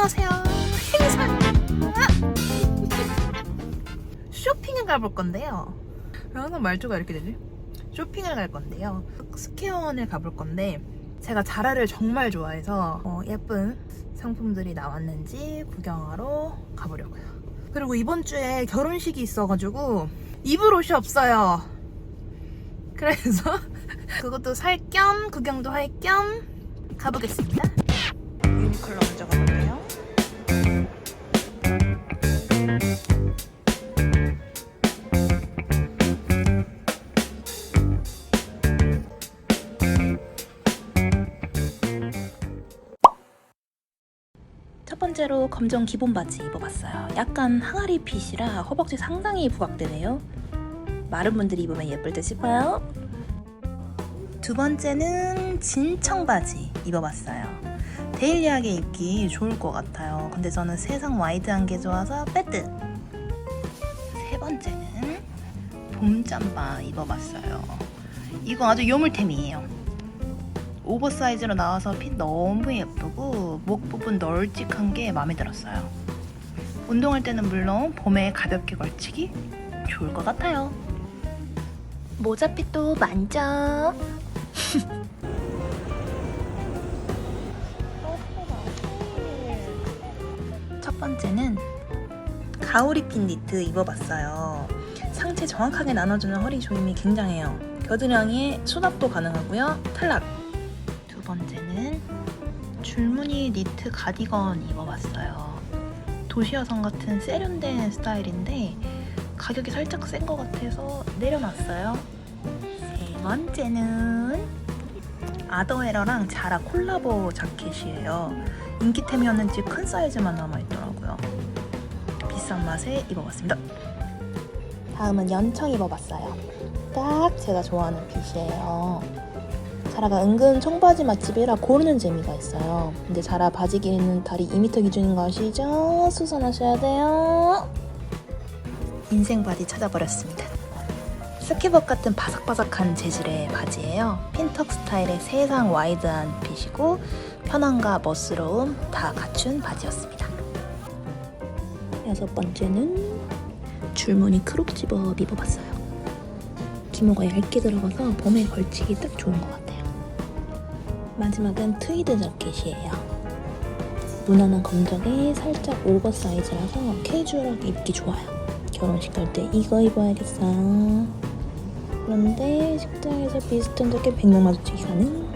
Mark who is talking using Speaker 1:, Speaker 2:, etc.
Speaker 1: 안녕하세요. 행사. 쇼핑을 가볼 건데요. 왜 항상 말투가 이렇게 되지? 쇼핑을 갈 건데요. 스퀘어원을 가볼 건데 제가 자라를 정말 좋아해서 어, 예쁜 상품들이 나왔는지 구경하러 가보려고요. 그리고 이번 주에 결혼식이 있어가지고 입을 옷이 없어요. 그래서 그것도 살 겸 구경도 할 겸 가보겠습니다. 유니클로 먼저 가볼게요. 첫 번째로 검정 기본 바지 입어봤어요. 약간 항아리 핏이라 허벅지 상당히 부각되네요. 마른 분들이 입으면 예쁠 듯 싶어요. 두 번째는 진청 바지 입어봤어요. 데일리하게 입기 좋을 것 같아요. 근데 저는 세상 와이드한 게 좋아서 빼뜨. 세 번째는 봄 잠바 입어봤어요. 이거 아주 요물템이에요. 오버사이즈로 나와서 핏 너무 예쁘고 목 부분 널찍한 게 마음에 들었어요. 운동할 때는 물론 봄에 가볍게 걸치기 좋을 것 같아요. 모자핏도 만져. 첫 번째는 가오리 핀 니트 입어봤어요. 상체 정확하게 나눠주는 허리 조임이 굉장해요. 겨드랑이에 수납도 가능하고요. 탈락. 두 번째는 줄무늬 니트 가디건 입어봤어요. 도시 여성 같은 세련된 스타일인데 가격이 살짝 센 것 같아서 내려놨어요. 세 번째는 아더에러랑 자라 콜라보 자켓이에요. 인기템이었는지 큰 사이즈만 남아있더라고요. 비싼 맛에 입어봤습니다. 다음은 연청 입어봤어요. 딱 제가 좋아하는 핏이에요. 자라가 은근 청바지 맛집이라 고르는 재미가 있어요. 근데 자라 바지 길이는 다리 2m 기준인 거 아시죠? 수선하셔야 돼요. 인생 바지 찾아버렸습니다. 스키복 같은 바삭바삭한 재질의 바지예요. 핀턱 스타일의 세상 와이드한 핏이고 편함과 멋스러움 다 갖춘 바지였습니다. 여섯 번째는 줄무늬 크롭 집업 입어봤어요. 기모가 얇게 들어가서 봄에 걸치기 딱 좋은 것 같아요. 마지막은 트위드 자켓이에요. 무난한 검정에 살짝 오버사이즈라서 캐주얼하게 입기 좋아요. 결혼식 갈 때 이거 입어야겠어. 그런데 식당에서 비슷한 자켓 100명 마주치기 가능?